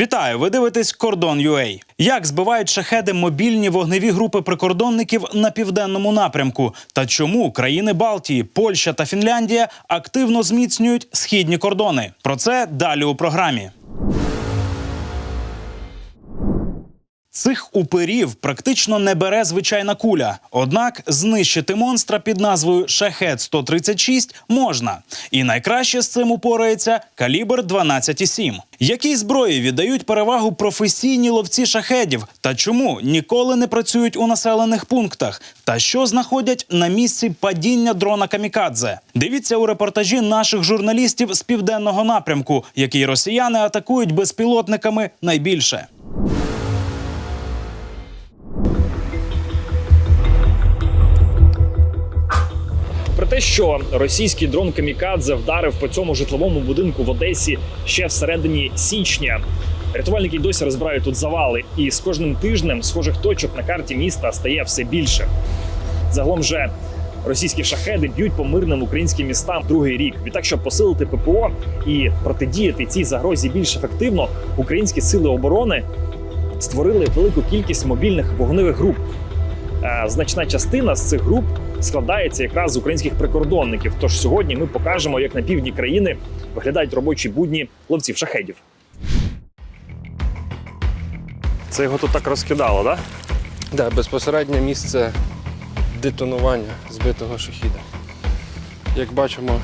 Вітаю! Ви дивитесь Кордон UA. Як збивають шахеди мобільні вогневі групи прикордонників на південному напрямку? Та чому країни Балтії, Польща та Фінляндія активно зміцнюють східні кордони? Про це далі у програмі. Цих уперів практично не бере звичайна куля. Однак знищити монстра під назвою Шахет 136 можна. І найкраще з цим упорається калібр 12,7. Якій зброї віддають перевагу професійні ловці шахедів? Та чому ніколи не працюють у населених пунктах? Та що знаходять на місці падіння дрона Камікадзе? Дивіться у репортажі наших журналістів з південного напрямку, який росіяни атакують безпілотниками найбільше. Що російський дрон Камікадзе вдарив по цьому житловому будинку в Одесі ще всередині січня. Рятувальники досі розбирають тут завали, і з кожним тижнем схожих точок на карті міста стає все більше. Загалом же російські шахеди б'ють по мирним українським містам другий рік. Відтак, щоб посилити ППО і протидіяти цій загрозі більш ефективно, українські сили оборони створили велику кількість мобільних вогневих груп. Е, Значна частина з цих груп складається якраз з українських прикордонників. Тож сьогодні ми покажемо, як на півдні країни виглядають робочі будні ловців шахедів. Це його тут так розкидало, так? Да, безпосереднє місце детонування збитого шахіда. Як бачимо,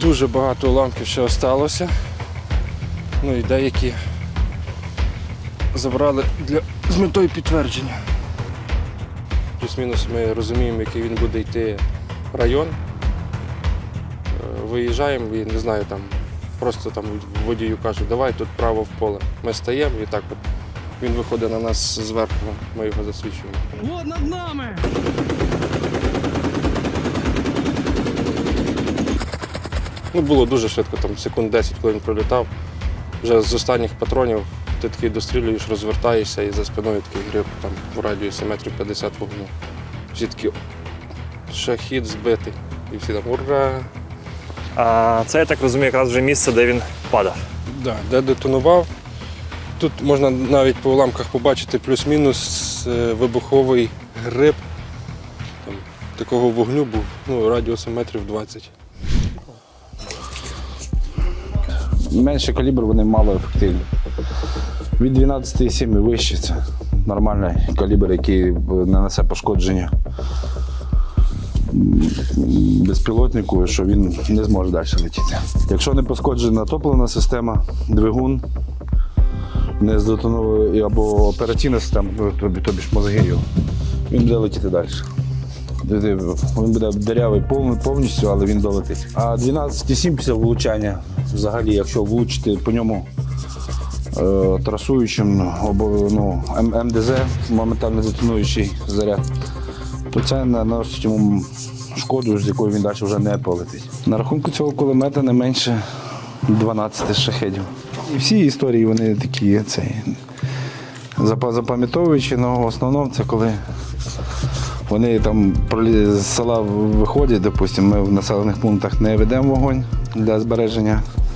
дуже багато уламків ще осталося. Ну і деякі забрали для з метою підтвердження. Плюс-мінус ми розуміємо, який він буде йти район. Е, Виїжджаємо і не знаю, там просто там водію кажуть, давай тут право в поле. Ми стаємо і так от він виходить на нас зверху, ми його засвічуємо. Вот над нами! Ну, було дуже швидко, там секунд 10, коли він пролітав. Вже з останніх патронів ти такий дострілюєш, розвертаєшся і за спиною такий гриб там в радіусі метрів 50 вогню. Всі такі шахід збитий. І всі там ура! А це я так розумію, якраз вже місце, де він падав. Да, де детонував. Тут можна навіть по уламках побачити плюс-мінус е, вибуховий гриб. Там, такого вогню був ну, радіусом метрів 20. менше калібр вони мало ефективні. Від 12,7 і вище це нормальний калібр, який не несе пошкодження безпілотнику, що він не зможе далі летіти. Якщо не пошкоджена топлена система, двигун, не здетоновує або операційна система, ну, тобі, тобі ж мозги він буде летіти далі. Він буде дирявий повністю, але він долетить. А 12,7 після влучання, взагалі, якщо влучити по ньому трасуючим ну, МДЗ, моментально детонуючий заряд, то це наносить йому шкоду, з якою він далі вже не полетить. На рахунку цього кулемета не менше 12 шахедів. І всі історії вони такі цей, запам'ятовуючі, але в основному це коли вони там з села виходять, допустимо, ми в населених пунктах не ведемо вогонь для збереження е,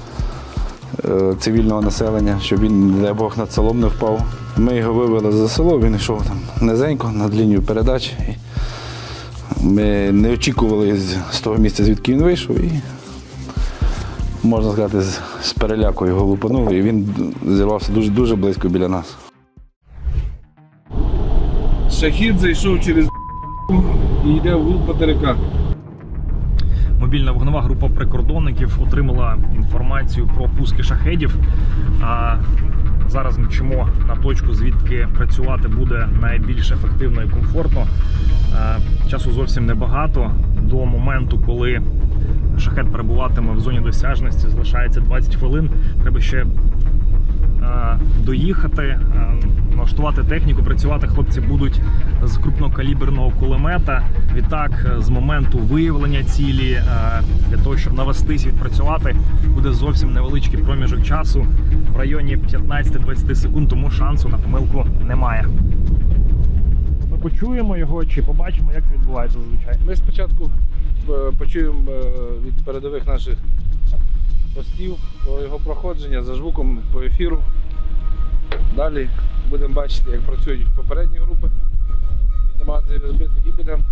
цивільного населення, щоб він, не дай Бог, над селом не впав. Ми його вивели за село, він йшов там низенько над лінією передач. Ми не очікували з, того місця, звідки він вийшов, і можна сказати, з, переляку його лупанули, і він зірвався дуже, дуже близько біля нас. Шахід зайшов через і йде в глиб материка. Мобільна вогнева група прикордонників отримала інформацію про пуски шахедів. А зараз ми чимо на точку, звідки працювати буде найбільш ефективно і комфортно. Часу зовсім небагато. До моменту, коли шахет перебуватиме в зоні досяжності, залишається 20 хвилин. Треба ще доїхати, налаштувати техніку. Працювати хлопці будуть з крупнокаліберного кулемета. Відтак, е, з моменту виявлення цілі е, для того, щоб навестись відпрацювати, буде зовсім невеличкий проміжок часу в районі 15-20 секунд, тому шансу на помилку немає. Ми почуємо його чи побачимо, як це відбувається зазвичай. Ми спочатку е, почуємо від передових наших постів, про його проходження за звуком по ефіру. Далі будемо бачити, як працюють попередні групи. Намагатися розбити і будемо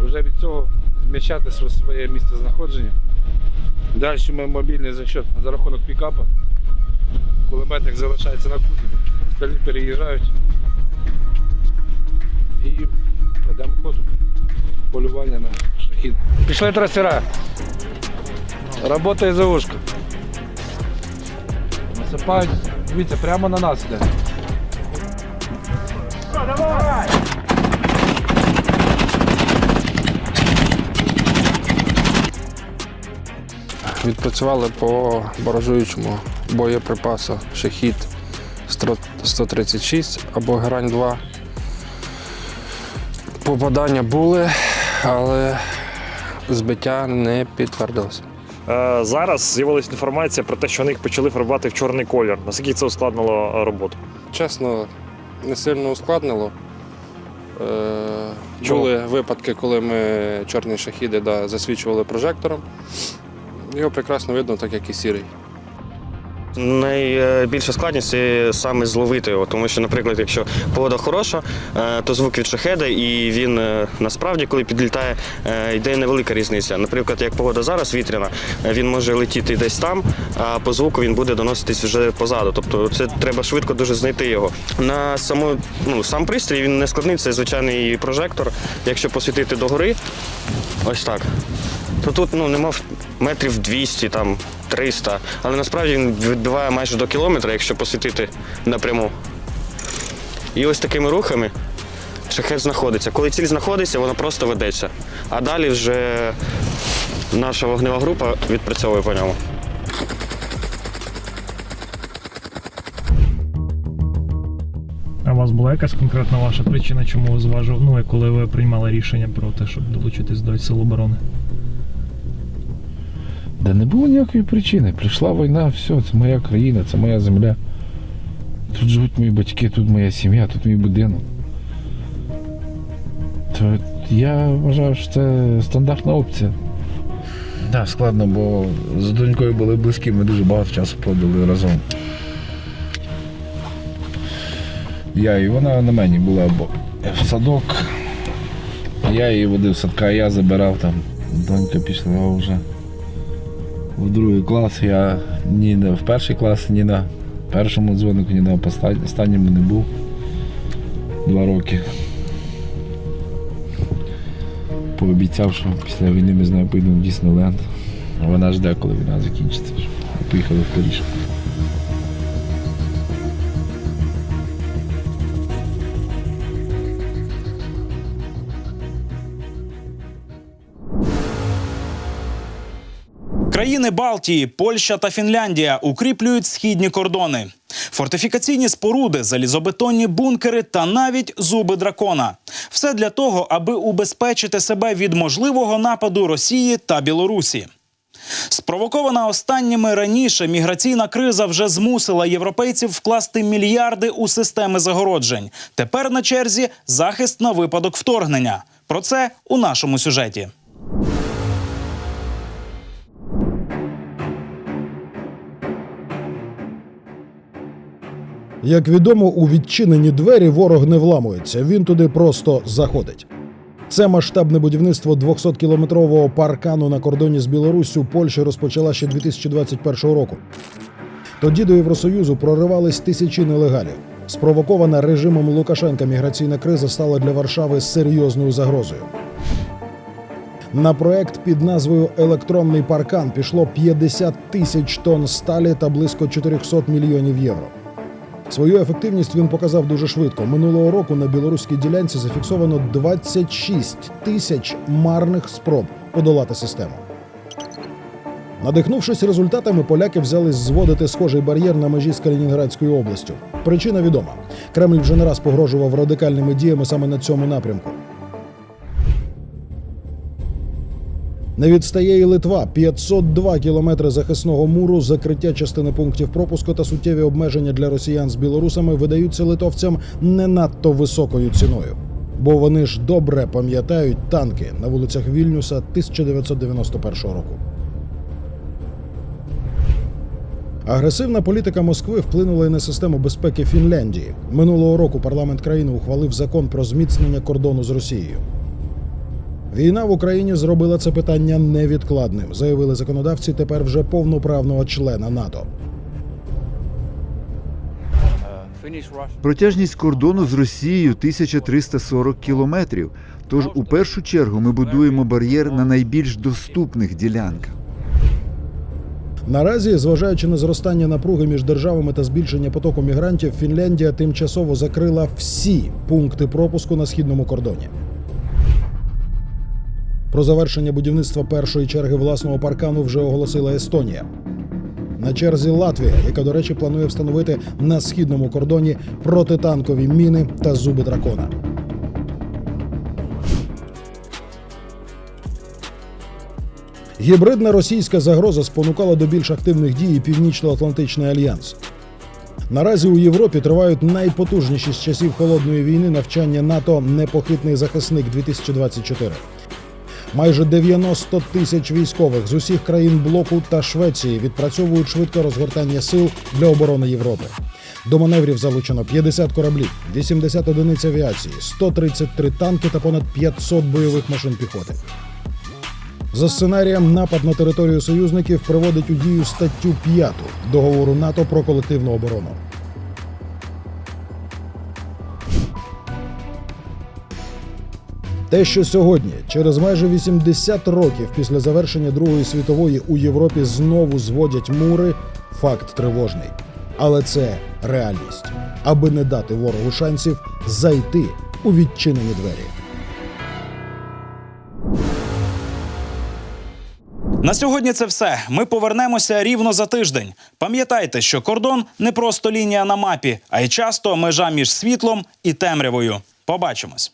вже від цього зміщати своє місце знаходження. Далі ми мобільний за счет за рахунок пікапа. Кулеметник залишається на кузові, остальні переїжджають і ведемо ходу полювання на шахід. Пішли трасера. Работає за ушко. Насипають, дивіться, прямо на нас йде. Відпрацювали по баражуючому боєприпасу шахід 136 або грань 2. Попадання були, але збиття не підтвердилося. Е, зараз з'явилася інформація про те, що вони їх почали фарбувати в чорний колір. Наскільки це ускладнило е, роботу? Чесно, не сильно ускладнило. Е, Чому? були випадки, коли ми чорні шахіди да, засвічували прожектором. Його прекрасно видно, так як і сірий. Найбільша складність це саме зловити його, тому що, наприклад, якщо погода хороша, е, то звук від шахеда, і він е, насправді, коли підлітає, е, йде невелика різниця. Наприклад, як погода зараз вітряна, він може летіти десь там, а по звуку він буде доноситись вже позаду. Тобто це треба швидко дуже знайти його. На саму, ну, сам пристрій він не складний, це звичайний прожектор. Якщо посвітити догори, ось так то тут ну, нема метрів 200, там 300, але насправді він відбиває майже до кілометра, якщо посвітити напряму. І ось такими рухами шахет знаходиться. Коли ціль знаходиться, вона просто ведеться. А далі вже наша вогнева група відпрацьовує по ньому. А у вас була якась конкретна ваша причина, чому ви ну коли ви приймали рішення про те, щоб долучитись до Сил оборони? Да не було ніякої причини. Прийшла війна, все, це моя країна, це моя земля. Тут живуть мої батьки, тут моя сім'я, тут мій будинок. То я вважаю, що це стандартна опція. Так, да, складно, бо з донькою були близькі, ми дуже багато часу проводили разом. Я і вона на мені була бо в садок. Я її водив в садка, я забирав там. Донька пішла вже в другий клас. Я ні в перший клас, ні на першому дзвонику, ні на останньому не був. Два роки. Пообіцяв, що після війни ми з нею поїдемо в Діснейленд. Вона жде, коли війна закінчиться. Поїхали в Паріж. Країни Балтії, Польща та Фінляндія укріплюють східні кордони. Фортифікаційні споруди, залізобетонні бункери та навіть зуби дракона. Все для того, аби убезпечити себе від можливого нападу Росії та Білорусі. Спровокована останніми раніше міграційна криза вже змусила європейців вкласти мільярди у системи загороджень. Тепер на черзі захист на випадок вторгнення. Про це у нашому сюжеті. Як відомо, у відчинені двері ворог не вламується, він туди просто заходить. Це масштабне будівництво 200-кілометрового паркану на кордоні з Білоруссю Польща розпочала ще 2021 року. Тоді до Євросоюзу проривались тисячі нелегалів. Спровокована режимом Лукашенка міграційна криза стала для Варшави серйозною загрозою. На проект під назвою Електронний паркан пішло 50 тисяч тонн сталі та близько 400 мільйонів євро. Свою ефективність він показав дуже швидко. Минулого року на білоруській ділянці зафіксовано 26 тисяч марних спроб подолати систему. Надихнувшись результатами, поляки взялись зводити схожий бар'єр на межі з Калінінградською областю. Причина відома: Кремль вже не раз погрожував радикальними діями саме на цьому напрямку. Не відстає і Литва 502 кілометри захисного муру, закриття частини пунктів пропуску та суттєві обмеження для росіян з білорусами видаються литовцям не надто високою ціною. Бо вони ж добре пам'ятають танки на вулицях Вільнюса 1991 року. Агресивна політика Москви вплинула і на систему безпеки Фінляндії. Минулого року парламент країни ухвалив закон про зміцнення кордону з Росією. Війна в Україні зробила це питання невідкладним, заявили законодавці тепер вже повноправного члена НАТО. Протяжність кордону з Росією 1340 кілометрів. Тож у першу чергу ми будуємо бар'єр на найбільш доступних ділянках. Наразі, зважаючи на зростання напруги між державами та збільшення потоку мігрантів, Фінляндія тимчасово закрила всі пункти пропуску на східному кордоні. Про завершення будівництва першої черги власного паркану вже оголосила Естонія. На черзі Латвія, яка, до речі, планує встановити на східному кордоні протитанкові міни та зуби дракона. Гібридна російська загроза спонукала до більш активних дій Північно-Атлантичний альянс. Наразі у Європі тривають найпотужніші з часів холодної війни навчання НАТО Непохитний захисник 2024 Майже 90 тисяч військових з усіх країн блоку та Швеції відпрацьовують швидке розгортання сил для оборони Європи. До маневрів залучено 50 кораблів, 80 одиниць авіації, 133 танки та понад 500 бойових машин піхоти. За сценарієм, напад на територію союзників приводить у дію статтю 5 договору НАТО про колективну оборону. Те, що сьогодні, через майже 80 років після завершення Другої світової у Європі знову зводять мури, факт тривожний. Але це реальність, аби не дати ворогу шансів зайти у відчинені двері. На сьогодні це все. Ми повернемося рівно за тиждень. Пам'ятайте, що кордон не просто лінія на мапі, а й часто межа між світлом і темрявою. Побачимось.